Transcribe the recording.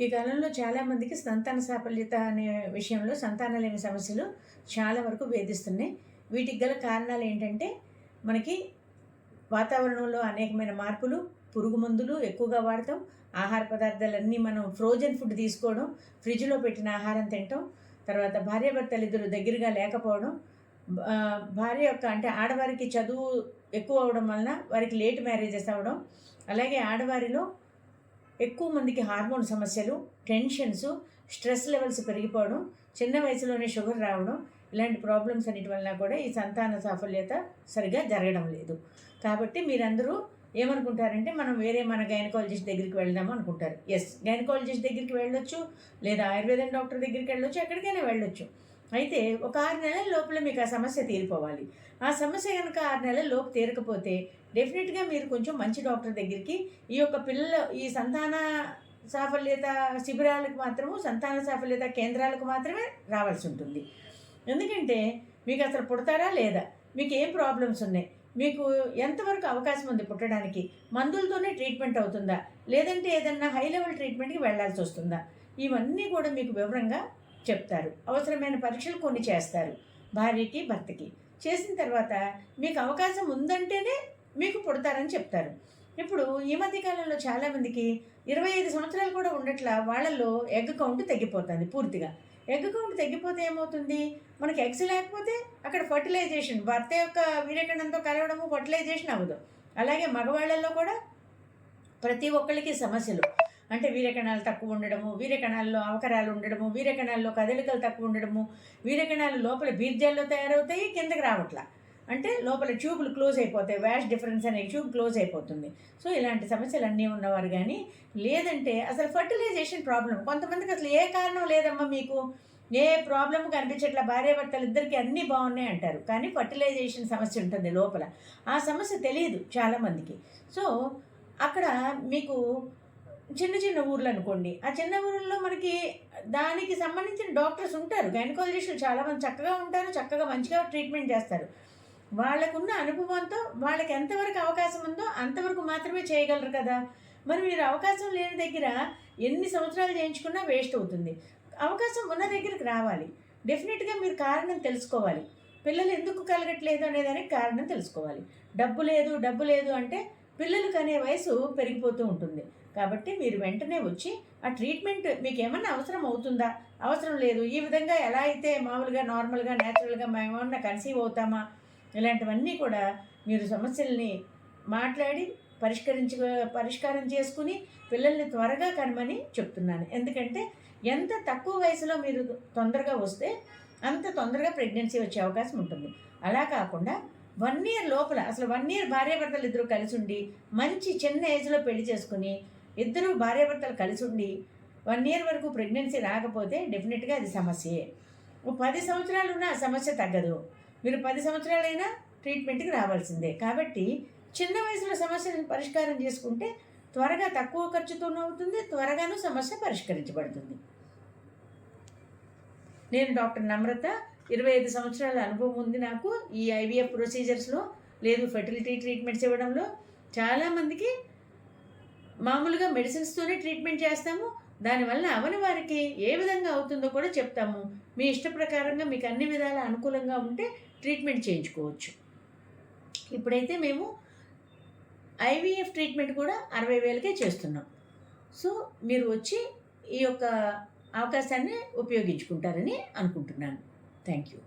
ఈ కాలంలో చాలామందికి సంతాన సాఫల్యత అనే విషయంలో సంతానం లేని సమస్యలు చాలా వరకు వేధిస్తున్నాయి. వీటికి గల కారణాలు ఏంటంటే మనకి వాతావరణంలో అనేకమైన మార్పులు పురుగు మందులు ఎక్కువగా వాడటం ఆహార పదార్థాలన్నీ మనం ఫ్రోజన్ ఫుడ్ తీసుకోవడం ఫ్రిడ్జ్లో పెట్టిన ఆహారం తినటం తర్వాత భార్యాభర్తలు ఇద్దరు దగ్గరగా లేకపోవడం భార్య యొక్క అంటే ఆడవారికి చదువు ఎక్కువ అవడం వలన వారికి లేట్ మ్యారేజెస్ అవ్వడం అలాగే ఆడవారిలో ఎక్కువ మందికి హార్మోన్ సమస్యలు టెన్షన్స్ స్ట్రెస్ లెవెల్స్ పెరిగిపోవడం చిన్న వయసులోనే షుగర్ రావడం ఇలాంటి ప్రాబ్లమ్స్ అన్నిటి వలన కూడా ఈ సంతాన సాఫల్యత సరిగా జరగడం లేదు. కాబట్టి మీరందరూ ఏమనుకుంటారంటే మనం వేరే మన గైనకాలజిస్ట్ దగ్గరికి వెళ్దాం అనుకుంటారు. ఎస్ గైనకాలజిస్ట్ దగ్గరికి వెళ్ళొచ్చు లేదా ఆయుర్వేదం డాక్టర్ దగ్గరికి వెళ్ళొచ్చు ఎక్కడికైనా వెళ్ళొచ్చు. అయితే ఒక ఆరు నెలల లోపల మీకు ఆ సమస్య తీరిపోవాలి. ఆ సమస్య కనుక ఆరు నెలల లోపు తీరకపోతే డెఫినెట్గా మీరు కొంచెం మంచి డాక్టర్ దగ్గరికి ఈ యొక్క పిల్లల ఈ సంతాన సాఫల్యత శిబిరాలకు మాత్రము సంతాన సాఫల్యత కేంద్రాలకు మాత్రమే రావాల్సి ఉంటుంది. ఎందుకంటే మీకు అసలు పుడతారా లేదా? మీకు ఏం ప్రాబ్లమ్స్ ఉన్నాయి? మీకు ఎంతవరకు అవకాశం ఉంది పుట్టడానికి? మందులతోనే ట్రీట్మెంట్ అవుతుందా? లేదంటే ఏదన్నా హై లెవెల్ ట్రీట్మెంట్కి వెళ్ళాల్సి వస్తుందా? ఇవన్నీ కూడా మీకు వివరంగా చెప్తారు. అవసరమైన పరీక్షలు కొన్ని చేస్తారు. భార్యకి భర్తకి. చేసిన తర్వాత మీకు అవకాశం ఉందంటేనే మీకు పుడతారని చెప్తారు. ఇప్పుడు ఈ మధ్య కాలంలో చాలామందికి ఇరవై ఐదు సంవత్సరాలు కూడా ఉండట్లా వాళ్ళల్లో ఎగ్ కౌంట్ తగ్గిపోతుంది పూర్తిగా. ఎగ్ కౌంట్ తగ్గిపోతే ఏమవుతుంది? మనకి ఎగ్స్ లేకపోతే అక్కడ ఫర్టిలైజేషన్ భర్త యొక్క వీర్యకణంతో కలవడము ఫర్టిలైజేషన్ అవ్వదు. అలాగే మగవాళ్ళల్లో కూడా ప్రతి ఒక్కరికి సమస్యలు. అంటే వీర్యకణాలు తక్కువ ఉండడము వీర్యకణాల్లో అవకరాలు ఉండడము వీర్యకణాల్లో కదలికలు తక్కువ ఉండడము వీర్యకణాలు లోపల బీర్జాల్లో తయారవుతాయి కిందకి రావట్లా. అంటే లోపల ట్యూబ్లు క్లోజ్ అయిపోతాయి వ్యాష్ డిఫరెన్స్ అనే ట్యూబ్ క్లోజ్ అయిపోతుంది. సో ఇలాంటి సమస్యలు అన్నీ ఉన్నవారు కానీ లేదంటే అసలు ఫర్టిలైజేషన్ ప్రాబ్లం కొంతమందికి అసలు ఏ కారణం లేదమ్మా మీకు? ఏ ప్రాబ్లం కనిపించట్ల? భార్యాభర్తలు ఇద్దరికి అన్నీ బాగున్నాయి అంటారు. కానీ ఫర్టిలైజేషన్ సమస్య ఉంటుంది లోపల. ఆ సమస్య తెలియదు చాలామందికి. సో అక్కడ మీకు చిన్న చిన్న ఊర్లు అనుకోండి. ఆ చిన్న ఊర్లలో మనకి దానికి సంబంధించిన డాక్టర్స్ ఉంటారు. గైనకాలజిస్టులు చాలామంది చక్కగా ఉంటారు చక్కగా మంచిగా ట్రీట్మెంట్ చేస్తారు. వాళ్ళకున్న అనుభవంతో వాళ్ళకి ఎంతవరకు అవకాశం ఉందో అంతవరకు మాత్రమే చేయగలరు కదా. మరి మీరు అవకాశం లేని దగ్గర ఎన్ని సంవత్సరాలు చేయించుకున్నా వేస్ట్ అవుతుంది. అవకాశం ఉన్న దగ్గరికి రావాలి. డెఫినెట్గా మీరు కారణం తెలుసుకోవాలి. పిల్లలు ఎందుకు కలగట్లేదు అనేదానికి కారణం తెలుసుకోవాలి. డబ్బు లేదు డబ్బు లేదు అంటే పిల్లలు కనే వయసు పెరిగిపోతూ ఉంటుంది. కాబట్టి మీరు వెంటనే వచ్చి ఆ ట్రీట్మెంట్ మీకు ఏమన్నా అవసరం అవుతుందా? అవసరం లేదు. ఈ విధంగా ఎలా అయితే మామూలుగా నార్మల్గా న్యాచురల్గా మేమేమన్నా కన్సీవ్ అవుతామా? ఇలాంటివన్నీ కూడా మీరు సమస్యల్ని మాట్లాడి పరిష్కరించు పరిష్కారం చేసుకుని పిల్లల్ని త్వరగా కనమని చెప్తున్నాను. ఎందుకంటే ఎంత తక్కువ వయసులో మీరు తొందరగా వస్తే అంత తొందరగా ప్రెగ్నెన్సీ వచ్చే అవకాశం ఉంటుంది. అలా కాకుండా వన్ ఇయర్ లోపల అసలు వన్ ఇయర్ భార్యాభర్తలు ఇద్దరు కలిసి ఉండి మంచి చిన్న ఏజ్లో పెళ్ళి చేసుకుని ఇద్దరు భార్యాభర్తలు కలిసి ఉండి వన్ ఇయర్ వరకు ప్రెగ్నెన్సీ రాకపోతే డెఫినెట్గా అది సమస్యే. ఓ పది సంవత్సరాలు ఉన్న సమస్య తగ్గదు. మీరు పది సంవత్సరాలైనా ట్రీట్మెంట్కి రావాల్సిందే. కాబట్టి చిన్న వయసులో సమస్యను పరిష్కారం చేసుకుంటే త్వరగా తక్కువ ఖర్చుతోనూ అవుతుంది త్వరగాను సమస్య పరిష్కరించబడుతుంది. నేను డాక్టర్ నమ్రత ఇరవై ఐదు సంవత్సరాల అనుభవం ఉంది నాకు ఈ ఐవీఎఫ్ ప్రొసీజర్స్లో లేదు ఫెర్టిలిటీ ట్రీట్మెంట్స్ ఇవ్వడంలో. చాలామందికి మామూలుగా మెడిసిన్స్తోనే ట్రీట్మెంట్ చేస్తాము. దానివల్ల అవని వారికి ఏ విధంగా అవుతుందో కూడా చెప్తాము. మీ ఇష్ట ప్రకారంగా మీకు అన్ని విధాల అనుకూలంగా ఉంటే ట్రీట్మెంట్ చేయించుకోవచ్చు. ఇప్పుడైతే మేము ఐవీఎఫ్ ట్రీట్మెంట్ కూడా అరవై వేలకే చేస్తున్నాం. సో మీరు వచ్చి ఈ యొక్క అవకాశాన్ని ఉపయోగించుకుంటారని అనుకుంటున్నాను. Thank you.